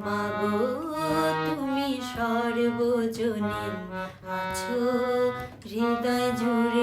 মাগো তুমি সর্বজনীন আছো হৃদয় জুড়ে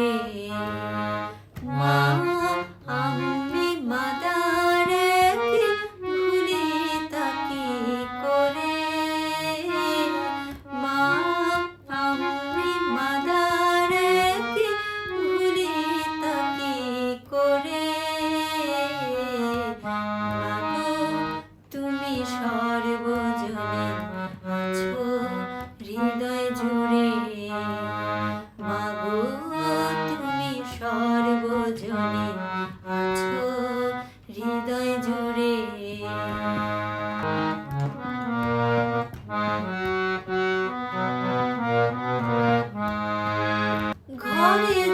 How do you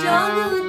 Jungle